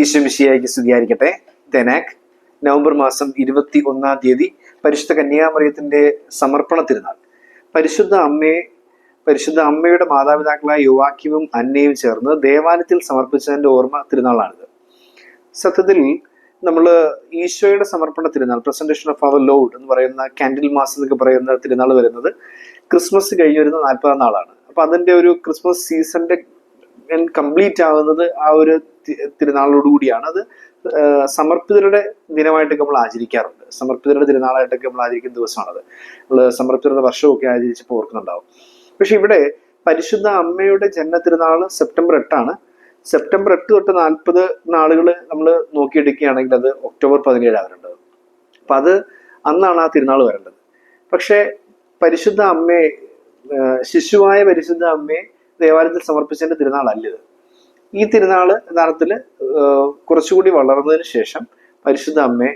ഈശ്വമിഷിയായിക്ക് സ്തുതിയായിരിക്കട്ടെ. തെനാക് നവംബർ മാസം ഇരുപത്തി ഒന്നാം തീയതി പരിശുദ്ധ കന്യാമറിയത്തിന്റെ സമർപ്പണ തിരുനാൾ. പരിശുദ്ധ അമ്മയെ പരിശുദ്ധ അമ്മയുടെ മാതാപിതാക്കളായ യുവാക്യവും അന്നയും ചേർന്ന് ദേവാലയത്തിൽ സമർപ്പിച്ചതിന്റെ ഓർമ്മ തിരുനാളാണിത്. സത്യത്തിൽ നമ്മൾ ഈശോയുടെ സമർപ്പണ തിരുനാൾ പ്രസന്റേഷൻ ഓഫ് അവർ ലോഡ് എന്ന് പറയുന്ന കാൻഡിൽ മാസം എന്നൊക്കെ പറയുന്ന തിരുനാൾ വരുന്നത് ക്രിസ്മസ് കഴിഞ്ഞ് വരുന്ന നാൽപ്പതാം നാളാണ്. അപ്പൊ അതിന്റെ ഒരു ക്രിസ്മസ് സീസണിന്റെ കംപ്ലീറ്റ് ആവുന്നത് ആ ഒരു തിരുനാളോട് കൂടിയാണ്. അത് സമർപ്പിതരുടെ ദിനമായിട്ടൊക്കെ നമ്മൾ ആചരിക്കാറുണ്ട്. സമർപ്പിതരുടെ തിരുനാളായിട്ടൊക്കെ നമ്മൾ ആചരിക്കുന്ന ദിവസമാണത്. നമ്മൾ സമർപ്പിതരുടെ വർഷമൊക്കെ ആചരിച്ചപ്പോൾ ഓർക്കുന്നുണ്ടാവും. പക്ഷെ ഇവിടെ പരിശുദ്ധ അമ്മയുടെ ജന്മ തിരുനാൾ സെപ്റ്റംബർ എട്ടാണ്. സെപ്റ്റംബർ എട്ട് തൊട്ട് നാൽപ്പത് നാളുകൾ നമ്മൾ നോക്കിയെടുക്കുകയാണെങ്കിൽ അത് ഒക്ടോബർ പതിനേഴാണ് വരേണ്ടത് അപ്പൊ അത് അന്നാണ് ആ തിരുനാൾ വരേണ്ടത്. പക്ഷേ പരിശുദ്ധ അമ്മയെ ശിശുവായ പരിശുദ്ധ അമ്മയെ ദേവാലയത്തിൽ സമർപ്പിച്ചതിന്റെ തിരുനാളല്ല ഇത്. ഈ തിരുനാൾ യഥാർത്ഥത്തിൽ കുറച്ചുകൂടി വളർന്നതിന് ശേഷം പരിശുദ്ധ അമ്മയെ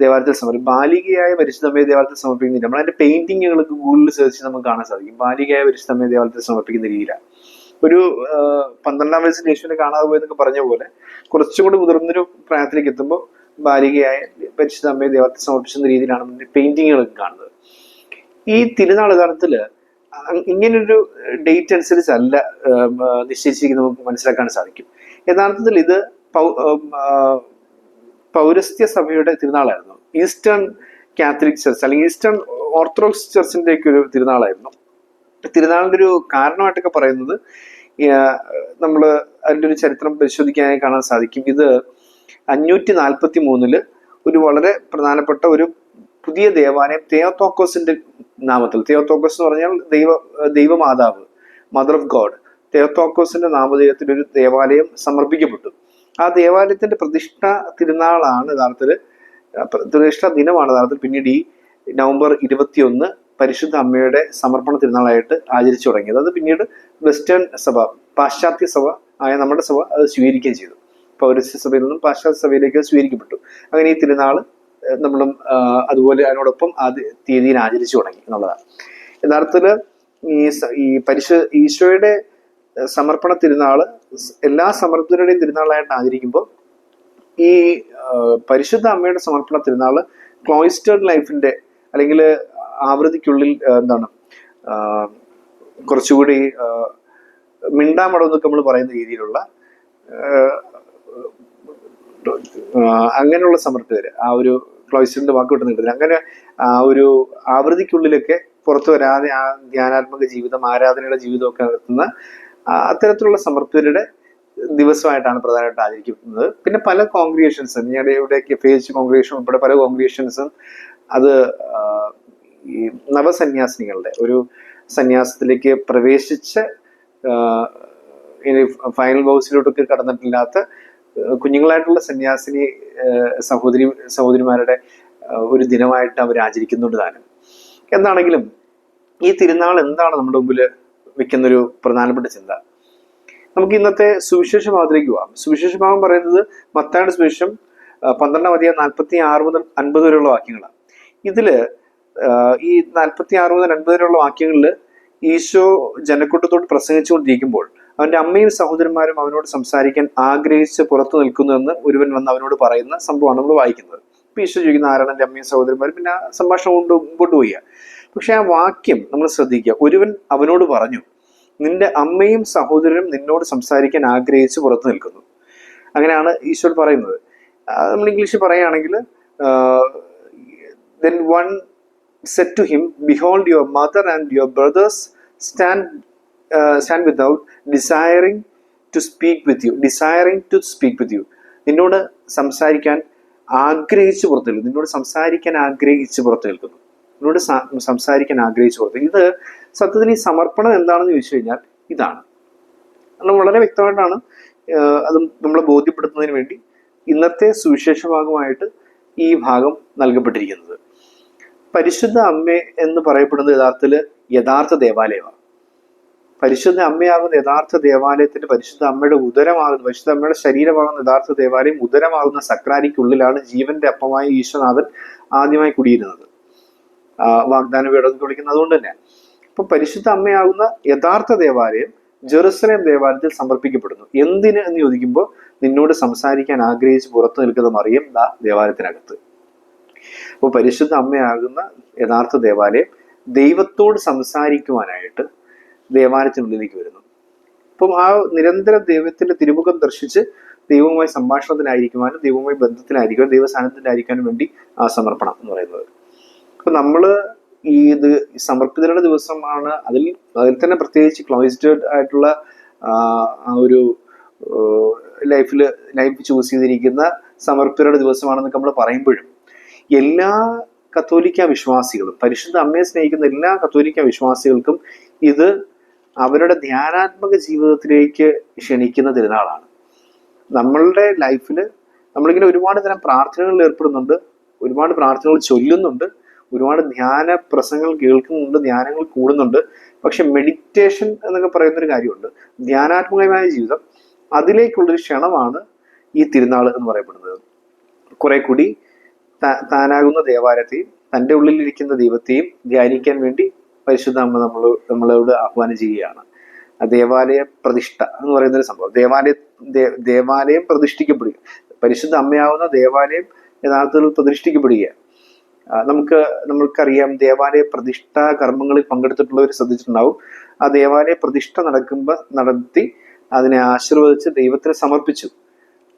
ദേവാലയത്തിൽ സമർപ്പിക്കും ബാലികയായ പരിശുദ്ധ അമ്മയെ ദേവാലയത്തിൽ സമർപ്പിക്കുന്നില്ല. നമ്മൾ അതിന്റെ പെയിന്റിങ്ങുകൾ ഗൂഗിളിൽ സെർച്ച് നമുക്ക് കാണാൻ സാധിക്കും. ബാലികയായ പരിശുദ്ധ അമ്മയെ ദേവാലയത്തിൽ സമർപ്പിക്കുന്ന രീതിയിലാണ് ഒരു പന്ത്രണ്ടാം വയസ്സിൽ യേശുവിനെ കാണാതെ പോയെന്നൊക്കെ പറഞ്ഞ പോലെ കുറച്ചുകൂടി മുതിർന്നൊരു പ്രായത്തിലേക്ക് എത്തുമ്പോൾ ബാലികയായ പരിശുദ്ധ അമ്മയെ ദേവാലയത്തിൽ സമർപ്പിക്കുന്ന രീതിയിലാണ് പെയിന്റിങ്ങുകൾ കാണുന്നത്. ഈ തിരുനാൾ യഥാർത്ഥത്തിൽ ഇങ്ങനൊരു ഡേറ്റ് അനുസരിച്ചല്ല നിശ്ചയിച്ചിരിക്കുന്നത് നമുക്ക് മനസ്സിലാക്കാൻ സാധിക്കും. യഥാർത്ഥത്തിൽ ഇത് പൗരസ്ത്യ സഭയുടെ തിരുനാളായിരുന്നു. ഈസ്റ്റേൺ കാത്തലിക് ചർച്ച് അല്ലെങ്കിൽ ഈസ്റ്റേൺ ഓർത്തഡോക്സ് ചർച്ചിന്റെ ഒക്കെ ഒരു തിരുനാളായിരുന്നു. തിരുനാളിന്റെ ഒരു കാരണമായിട്ടൊക്കെ പറയുന്നത് നമ്മൾ അതിന്റെ ഒരു ചരിത്രം പരിശോധിക്കാനായി കാണാൻ സാധിക്കും. ഇത് അഞ്ഞൂറ്റി നാൽപ്പത്തി മൂന്നിൽ ഒരു വളരെ പ്രധാനപ്പെട്ട ഒരു പുതിയ ദേവാലയം തെയോത്തോക്കോസിന്റെ നാമത്തിൽ. തെയോത്തോക്കോസ് എന്ന് പറഞ്ഞാൽ ദൈവ ദൈവമാതാവ് മദർ ഓഫ് ഗോഡ് തെയോത്തോക്കോസിന്റെ നാമധേയത്തിൽ ഒരു ദേവാലയം സമർപ്പിക്കപ്പെട്ടു. ആ ദേവാലയത്തിന്റെ പ്രതിഷ്ഠ തിരുനാളാണ് യഥാർത്ഥത്തിൽ പ്രതിഷ്ഠ ദിനമാണ് യഥാർത്ഥത്തിൽ പിന്നീട് ഈ നവംബർ ഇരുപത്തിയൊന്ന് പരിശുദ്ധ അമ്മയുടെ സമർപ്പണ തിരുനാളായിട്ട് ആചരിച്ചു തുടങ്ങിയത്. അത് പിന്നീട് വെസ്റ്റേൺ സഭ പാശ്ചാത്യ സഭ ആയ നമ്മുടെ സഭ അത് സ്വീകരിക്കുകയും ചെയ്തു. പൗരസ്യ സഭയിൽ നിന്നും പാശ്ചാത്യ സഭയിലേക്ക് സ്വീകരിക്കപ്പെട്ടു. അങ്ങനെ ഈ തിരുനാൾ ഏഹ് നമ്മളും അതുപോലെ അതിനോടൊപ്പം ആ തീയതിയിൽ ആചരിച്ചു തുടങ്ങി എന്നുള്ളതാണ്. യഥാർത്ഥത്തിൽ ഈ ഈ പരിശു ഈശോയുടെ സമർപ്പണ തിരുനാൾ എല്ലാ സമർപ്പിതരുടെയും തിരുനാളായിട്ട് ആചരിക്കുമ്പോൾ ഈ പരിശുദ്ധ അമ്മയുടെ സമർപ്പണ തിരുനാൾ ക്ലോയിസ്റ്റേഡ് ലൈഫിന്റെ അല്ലെങ്കിൽ ആവൃത്തിക്കുള്ളിൽ എന്താണ് കുറച്ചുകൂടി മിണ്ടാമടം എന്നൊക്കെ നമ്മൾ പറയുന്ന രീതിയിലുള്ള അങ്ങനെയുള്ള സമർപ്പിതര് ആ ഒരു ക്ലോയിസ്റ്ററിന്റെ വാക്ക് കിട്ടുന്ന കിട്ടുന്നില്ല അങ്ങനെ ആ ഒരു ആവൃത്തിക്കുള്ളിലൊക്കെ പുറത്തു വരാതെ ആ ധ്യാനാത്മക ജീവിതം ആരാധനയുടെ ജീവിതമൊക്കെ നടത്തുന്ന അത്തരത്തിലുള്ള സമർപ്പിതരുടെ ദിവസമായിട്ടാണ് പ്രധാനമായിട്ട് ആചരിക്കുന്നത് പിന്നെ പല കോൺഗ്രിയേഷൻസും ഞങ്ങളുടെ ഇവിടെയൊക്കെ ഫേസ് കോൺഗ്രിയേഷൻ ഉൾപ്പെടെ പല കോൺഗ്രിയേഷൻസും അത് ഈ നവസന്യാസിനികളുടെ ഒരു സന്യാസത്തിലേക്ക് പ്രവേശിച്ച് ഇനി ഫൈനൽ ബോക്സിലോട്ടൊക്കെ കടന്നിട്ടില്ലാത്ത കുഞ്ഞുങ്ങളായിട്ടുള്ള സന്യാസിനി സഹോദരി സഹോദരിമാരുടെ ഒരു ദിനമായിട്ട് അവർ ആചരിക്കുന്നുണ്ട് താനും. എന്താണെങ്കിലും ഈ തിരുനാൾ എന്താണ് നമ്മുടെ മുമ്പിൽ വെക്കുന്നൊരു പ്രധാനപ്പെട്ട ചിന്ത? നമുക്ക് ഇന്നത്തെ സുവിശേഷ ഭാഗത്തിലേക്ക് പോവാം സുവിശേഷ ഭാഗം പറയുന്നത് മത്തായുടെ സുവിശേഷം പന്ത്രണ്ടാം അധികം നാൽപ്പത്തി ആറ് മുതൽ അൻപത് വരെയുള്ള വാക്യങ്ങളാണ്. ഇതിൽ ഈ നാൽപ്പത്തി ആറ് മുതൽ അൻപത് വരെയുള്ള വാക്യങ്ങളിൽ ഈശോ ജനക്കൂട്ടത്തോട് പ്രസംഗിച്ചുകൊണ്ടിരിക്കുമ്പോൾ അവന്റെ അമ്മയും സഹോദരന്മാരും അവനോട് സംസാരിക്കാൻ ആഗ്രഹിച്ച് പുറത്തു നിൽക്കുന്നു എന്ന് ഒരുവൻ വന്ന് അവനോട് പറയുന്ന സംഭവമാണ് നമ്മൾ വായിക്കുന്നത്. ഇപ്പൊ ഈശോ ചോദിക്കുന്ന ആരാണ് എന്റെ അമ്മയും സഹോദരന്മാരും? പിന്നെ ആ സംഭാഷണം കൊണ്ട് മുമ്പോട്ട് പോവുക പക്ഷെ ആ വാക്യം നമ്മൾ ശ്രദ്ധിക്കുക. ഒരുവൻ അവനോട് പറഞ്ഞു നിന്റെ അമ്മയും സഹോദരനും നിന്നോട് സംസാരിക്കാൻ ആഗ്രഹിച്ച് പുറത്തു നിൽക്കുന്നു. അങ്ങനെയാണ് ഈശോ പറയുന്നത്. നമ്മൾ ഇംഗ്ലീഷിൽ പറയുകയാണെങ്കിൽ then one said to him behold your mother and your brothers stand stand without desiring to speak with you desiring to speak with you നിന്നോട് സംസാരിക്കാൻ ആഗ്രഹിച്ച് പുറത്തു നിൽക്കുന്നു നിന്നോട് സംസാരിക്കാൻ ആഗ്രഹിച്ച് പുറത്തു നിൽക്കുന്നു നിന്നോട് സംസാരിക്കാൻ ആഗ്രഹിച്ച് പുറത്ത് ഇത് സത്യത്തിൽ ഈ സമർപ്പണം എന്താണെന്ന് ചോദിച്ചു കഴിഞ്ഞാൽ ഇതാണ്. കാരണം വളരെ വ്യക്തമായിട്ടാണ് അത് നമ്മളെ ബോധ്യപ്പെടുത്തുന്നതിന് വേണ്ടി ഇന്നത്തെ സുവിശേഷ ഭാഗമായിട്ട് ഈ ഭാഗം നൽകപ്പെട്ടിരിക്കുന്നത്. പരിശുദ്ധ അമ്മ എന്ന് പറയപ്പെടുന്നത് യഥാർത്ഥത്തിൽ യഥാർത്ഥ ദേവാലയമാണ്. പരിശുദ്ധ അമ്മയാകുന്ന യഥാർത്ഥ ദേവാലയത്തിന്റെ പരിശുദ്ധ അമ്മയുടെ ഉദരമാകുന്ന പരിശുദ്ധ അമ്മയുടെ ശരീരമാകുന്ന യഥാർത്ഥ ദേവാലയം ഉദരമാകുന്ന സക്രാരിക്കുള്ളിലാണ് ജീവന്റെ അപ്പമായ ഈശ്വനാഥൻ ആദ്യമായി കുടിയിരുന്നത്. വാഗ്ദാന വീട് എന്നൊക്കെ വിളിക്കുന്നത് അതുകൊണ്ട് തന്നെ. അപ്പൊ പരിശുദ്ധ അമ്മയാകുന്ന യഥാർത്ഥ ദേവാലയം ജെറുസലേം ദേവാലയത്തിൽ സമർപ്പിക്കപ്പെടുന്നു. എന്തിന് എന്ന് ചോദിക്കുമ്പോൾ നിന്നോട് സംസാരിക്കാൻ ആഗ്രഹിച്ച് പുറത്തു നിൽക്കുന്ന മറിയം ദാ ദേവാലയത്തിനകത്ത്. അപ്പോൾ പരിശുദ്ധ അമ്മയാകുന്ന യഥാർത്ഥ ദേവാലയം ദൈവത്തോട് സംസാരിക്കുവാനായിട്ട് ദേവാലയത്തിനുള്ളിലേക്ക് വരുന്നു. അപ്പം ആ നിരന്തര ദൈവത്തിന്റെ തിരുമുഖം ദർശിച്ച് ദൈവവുമായി സംഭാഷണത്തിനായിരിക്കുവാനും ദൈവവുമായി ബന്ധത്തിലായിരിക്കുവാനും ദൈവസാന്നിധ്യത്തിലായിരിക്കാനും വേണ്ടി ആ സമർപ്പണം എന്ന് പറയുന്നത്. അപ്പൊ നമ്മൾ ഈ ഇത് സമർപ്പിതരുടെ ദിവസമാണ്. അതിൽ അതിൽ തന്നെ പ്രത്യേകിച്ച് ക്ലോയിസ്റ്റേഡ് ആയിട്ടുള്ള ആ ഒരു ലൈഫിൽ ലൈഫ് ചൂസ് ചെയ്തിരിക്കുന്ന സമർപ്പിതരുടെ ദിവസമാണെന്നൊക്കെ നമ്മൾ പറയുമ്പോഴും എല്ലാ കത്തോലിക്ക വിശ്വാസികളും പരിശുദ്ധ അമ്മയെ സ്നേഹിക്കുന്ന എല്ലാ കത്തോലിക്ക വിശ്വാസികൾക്കും ഇത് അവരുടെ ധ്യാനാത്മക ജീവിതത്തിലേക്ക് ക്ഷണിക്കുന്ന തിരുനാളാണ്. നമ്മളുടെ ലൈഫിൽ നമ്മളിങ്ങനെ ഒരുപാട് തരം പ്രാർത്ഥനകളിൽ ഏർപ്പെടുന്നുണ്ട് ഒരുപാട് പ്രാർത്ഥനകൾ ചൊല്ലുന്നുണ്ട് ഒരുപാട് ധ്യാന പ്രസംഗങ്ങൾ കേൾക്കുന്നുണ്ട് ധ്യാനങ്ങൾ കൂടുന്നുണ്ട്. പക്ഷെ മെഡിറ്റേഷൻ എന്നൊക്കെ പറയുന്നൊരു കാര്യമുണ്ട്. ധ്യാനാത്മകമായ ജീവിതം അതിലേക്കുള്ളൊരു ക്ഷണമാണ് ഈ തിരുനാൾ എന്ന് പറയപ്പെടുന്നത്. കുറെ കൂടി താനാകുന്ന ദേവാലയത്തെയും തന്റെ ഉള്ളിലിരിക്കുന്ന ദൈവത്തെയും ധ്യാനിക്കാൻ വേണ്ടി പരിശുദ്ധ അമ്മ നമ്മൾ നമ്മളോട് ആഹ്വാനം ചെയ്യുകയാണ്. ദേവാലയ പ്രതിഷ്ഠ എന്ന് പറയുന്ന ഒരു സംഭവം. ദേവാലയ ദേവാലയം പ്രതിഷ്ഠിക്കപ്പെടുക. പരിശുദ്ധ അമ്മയാവുന്ന ദേവാലയം യഥാർത്ഥത്തിൽ പ്രതിഷ്ഠിക്കപ്പെടുക. നമുക്ക് നമ്മൾക്കറിയാം ദേവാലയ പ്രതിഷ്ഠാ കർമ്മങ്ങളിൽ പങ്കെടുത്തിട്ടുള്ളവർ ശ്രദ്ധിച്ചിട്ടുണ്ടാവും. ആ ദേവാലയ പ്രതിഷ്ഠ നടക്കുമ്പോൾ നടത്തി അതിനെ ആശീർവദിച്ച് ദൈവത്തിന് സമർപ്പിച്ചു.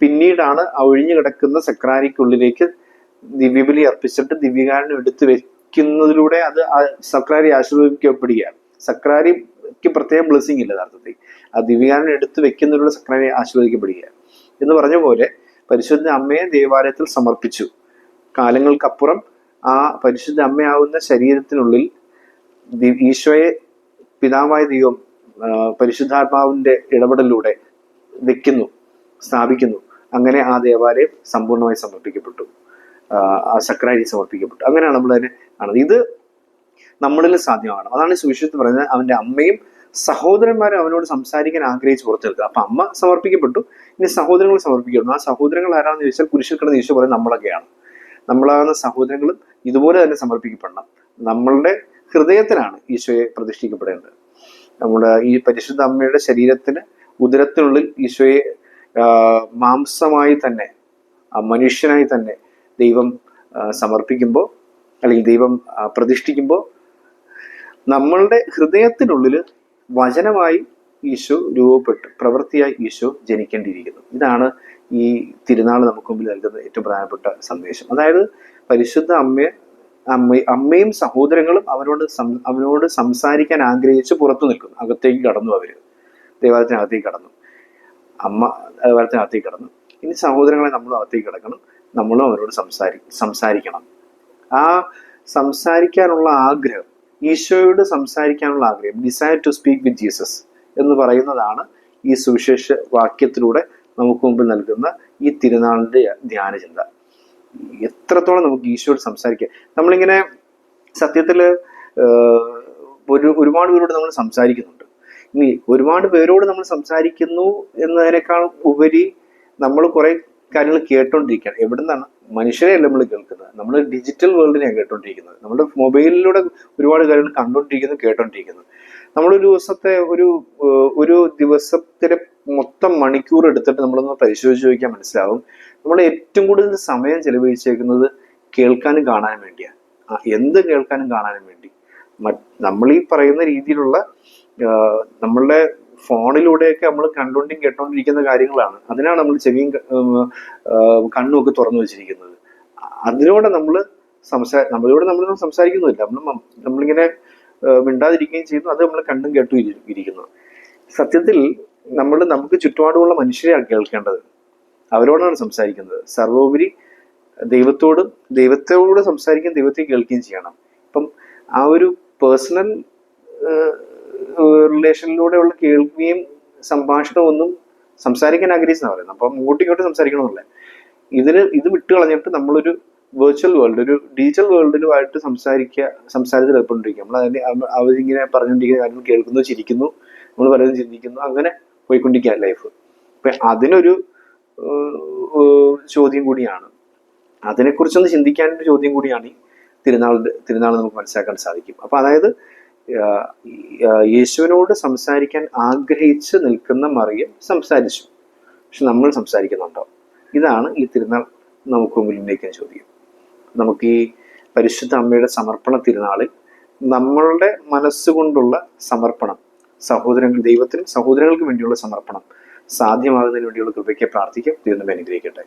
പിന്നീടാണ് ആ ഒഴിഞ്ഞു കിടക്കുന്ന സക്രാരിക്കുള്ളിലേക്ക് ദിവ്യബലി അർപ്പിച്ചിട്ട് ദിവ്യകാരനും എടുത്തു വെക്കുന്നതിലൂടെ അത് സക്രാരി ആശീർവദിക്കപ്പെടുകയാണ്. സക്രാരിക്ക് പ്രത്യേകം ബ്ലെസ്സിങ് ഇല്ല യഥാർത്ഥത്തിൽ. ആ ദിവ്യാനം എടുത്ത് വെക്കുന്നതിലൂടെ സക്രാരി ആശീർവദിക്കപ്പെടുകയാണ്. എന്ന് പറഞ്ഞ പോലെ പരിശുദ്ധ അമ്മയെ ദേവാലയത്തിൽ സമർപ്പിച്ചു. കാലങ്ങൾക്കപ്പുറം ആ പരിശുദ്ധ അമ്മയാവുന്ന ശരീരത്തിനുള്ളിൽ ഈശോയെ പിതാവായ ദൈവം പരിശുദ്ധാത്മാവിന്റെ ഇടപെടലിലൂടെ വെക്കുന്നു സ്ഥാപിക്കുന്നു. അങ്ങനെ ആ ദേവാലയം സമ്പൂർണമായി സമർപ്പിക്കപ്പെട്ടു. ആ, സക്രാരി സമർപ്പിക്കപ്പെട്ടു. അങ്ങനെയാണ് നമ്മൾ അതിനെ കാണുന്നത്. ഇത് നമ്മളിൽ സാധ്യമാണ്. അതാണ് സുവിശേഷത്തിൽ പറയുന്നത് അവന്റെ അമ്മയും സഹോദരന്മാരും അവനോട് സംസാരിക്കാൻ ആഗ്രഹിച്ച് പുറത്തു നിൽക്കുക അപ്പൊ അമ്മ സമർപ്പിക്കപ്പെട്ടു. ഇനി സഹോദരങ്ങൾ സമർപ്പിക്കപ്പെടുന്നു. ആ സഹോദരങ്ങൾ ആരാണെന്ന് ചോദിച്ചാൽ കുരിശിൽ കിടന്ന് ഈശോ പറയുന്നത് നമ്മളൊക്കെയാണ്. നമ്മളാകുന്ന സഹോദരങ്ങളും ഇതുപോലെ തന്നെ സമർപ്പിക്കപ്പെടണം. നമ്മളുടെ ഹൃദയത്തിലാണ് ഈശോയെ പ്രതിഷ്ഠിക്കപ്പെടേണ്ടത്. നമ്മുടെ ഈ പരിശുദ്ധ അമ്മയുടെ ശരീരത്തിന് ഉദരത്തിനുള്ളിൽ ഈശോയെ മാംസമായി തന്നെ മനുഷ്യനായി തന്നെ ദൈവം സമർപ്പിക്കുമ്പോൾ അല്ലെങ്കിൽ ദൈവം പ്രതിഷ്ഠിക്കുമ്പോൾ നമ്മളുടെ ഹൃദയത്തിനുള്ളിൽ വചനമായി ഈശോ രൂപപ്പെട്ട് പ്രവൃത്തിയായി ഈശോ ജനിക്കേണ്ടിയിരിക്കുന്നു. ഇതാണ് ഈ തിരുനാൾ നമുക്ക് മുമ്പിൽ നൽകുന്ന ഏറ്റവും പ്രധാനപ്പെട്ട സന്ദേശം. അതായത് പരിശുദ്ധ അമ്മയെ അമ്മ അമ്മയും സഹോദരങ്ങളും അവരോട് അവനോട് സംസാരിക്കാൻ ആഗ്രഹിച്ച് പുറത്തു നിൽക്കുന്നു. അകത്തേക്ക് കടന്നു അവർ. ദേവാലയത്തിനകത്തേക്ക് കടന്നു. അമ്മ ദേവാലയത്തിനകത്തേക്ക് കടന്നു. ഇനി സഹോദരങ്ങളെ നമ്മൾ അകത്തേക്ക് കിടക്കണം. നമ്മളും അവരോട് സംസാരി സംസാരിക്കണം. ആ സംസാരിക്കാനുള്ള ആഗ്രഹം ഈശോയോട് സംസാരിക്കാനുള്ള ആഗ്രഹം desire to speak with Jesus എന്ന് പറയുന്നതാണ് ഈ സുവിശേഷ വാക്യത്തിലൂടെ നമുക്ക് മുമ്പിൽ നൽകുന്ന ഈ തിരുനാളിന്റെ ധ്യാന ചിന്ത എത്രത്തോളം നമുക്ക് ഈശോയോട് സംസാരിക്കാം? നമ്മളിങ്ങനെ സത്യത്തിൽ ആഹ്, ഒരു ഒരുപാട് പേരോട് നമ്മൾ സംസാരിക്കുന്നുണ്ട്. ഇനി ഒരുപാട് പേരോട് നമ്മൾ സംസാരിക്കുന്നു എന്നതിനേക്കാൾ ഉപരി നമ്മൾ കുറെ കാര്യങ്ങൾ കേട്ടോണ്ടിരിക്കുകയാണ്. എവിടെ നിന്നാണ് മനുഷ്യരെയല്ല നമ്മൾ കേൾക്കുന്നത്? നമ്മൾ ഡിജിറ്റൽ വേൾഡിനെയാണ് കേട്ടോണ്ടിരിക്കുന്നത്. നമ്മുടെ മൊബൈലിലൂടെ ഒരുപാട് കാര്യങ്ങൾ കണ്ടോണ്ടിരിക്കുന്നു കേട്ടോണ്ടിരിക്കുന്നു. നമ്മളൊരു ദിവസത്തെ ഒരു ഒരു ദിവസത്തിലെ മൊത്തം മണിക്കൂർ എടുത്തിട്ട് നമ്മളൊന്ന് പരിശോധിച്ച് ചോദിക്കാൻ മനസ്സിലാവും. നമ്മൾ ഏറ്റവും കൂടുതൽ സമയം ചെലവഴിച്ചേക്കുന്നത് കേൾക്കാനും കാണാനും വേണ്ടിയാണ്. എന്ത് കേൾക്കാനും കാണാനും വേണ്ടി. നമ്മൾ ഈ പറയുന്ന രീതിയിലുള്ള നമ്മളുടെ ഫോണിലൂടെയൊക്കെ നമ്മൾ കണ്ടുകൊണ്ടും കേട്ടോണ്ടിരിക്കുന്ന കാര്യങ്ങളാണ്. അതിനാണ് നമ്മൾ ചെവിയും കണ്ണുമൊക്കെ തുറന്നു വെച്ചിരിക്കുന്നത്. അതിലൂടെ നമ്മൾ സംസാ നമ്മളോട് നമ്മൾ സംസാരിക്കുന്നില്ല നമ്മൾ നമ്മളിങ്ങനെ മിണ്ടാതിരിക്കുകയും ചെയ്യുന്നു. അത് നമ്മൾ കണ്ടും കേട്ടും ഇരിക്കുന്നു. സത്യത്തിൽ നമ്മൾ നമുക്ക് ചുറ്റുപാടുമുള്ള മനുഷ്യരെയാണ് കേൾക്കേണ്ടത്. അവരോടാണ് സംസാരിക്കുന്നത്. സർവോപരി ദൈവത്തോടും ദൈവത്തോട് സംസാരിക്കുകയും ദൈവത്തെ കേൾക്കുകയും ചെയ്യണം. ഇപ്പം ആ ഒരു പേഴ്സണൽ റിലേഷനിലൂടെയുള്ള കേൾക്കുകയും സംഭാഷണവും ഒന്നും സംസാരിക്കാൻ ആഗ്രഹിച്ചെന്നാണ് പറയുന്നത്. അപ്പം അങ്ങോട്ടും ഇങ്ങോട്ടും സംസാരിക്കണമെന്നില്ല. ഇതിന് ഇത് വിട്ട് കളഞ്ഞിട്ട് നമ്മളൊരു വെർച്വൽ വേൾഡ് ഒരു ഡിജിറ്റൽ വേൾഡിലുമായിട്ട് സംസാരിക്കുക സംസാരത്തിൽ ഏർപ്പെട്ടിരിക്കുക. നമ്മൾ അതിന് അവ- അവരിങ്ങനെ പറഞ്ഞുകൊണ്ടിരിക്കുന്ന കാര്യങ്ങൾ കേൾക്കുന്നു ചിരിക്കുന്നു നമ്മൾ പലതും ചിന്തിക്കുന്നു അങ്ങനെ പോയിക്കൊണ്ടിരിക്കുക ലൈഫ് അപ്പൊ അതിനൊരു ചോദ്യം കൂടിയാണ്. അതിനെക്കുറിച്ചൊന്ന് ചിന്തിക്കാനൊരു ചോദ്യം കൂടിയാണ് ഈ തിരുനാളിന്റെ തിരുനാൾ നമുക്ക് മനസ്സിലാക്കാൻ സാധിക്കും. അപ്പൊ അതായത് യേശുവിനോട് സംസാരിക്കാൻ ആഗ്രഹിച്ച് നിൽക്കുന്ന മറിയം സംസാരിച്ചു. പക്ഷെ നമ്മൾ സംസാരിക്കുന്നുണ്ടോ? ഇതാണ് ഈ തിരുനാൾ നമുക്ക് മുമ്പിൽ ഉന്നയിക്കുന്ന ചോദ്യം. നമുക്ക് ഈ പരിശുദ്ധ അമ്മയുടെ സമർപ്പണ തിരുനാളിൽ നമ്മളുടെ മനസ്സുകൊണ്ടുള്ള സമർപ്പണം സഹോദരങ്ങൾ ദൈവത്തിനും സഹോദരങ്ങൾക്ക് വേണ്ടിയുള്ള സമർപ്പണം സാധ്യമാകുന്നതിന് വേണ്ടിയുള്ള കൃപയ്ക്ക് പ്രാർത്ഥിക്കാം. ദൈവം അനുഗ്രഹിക്കട്ടെ.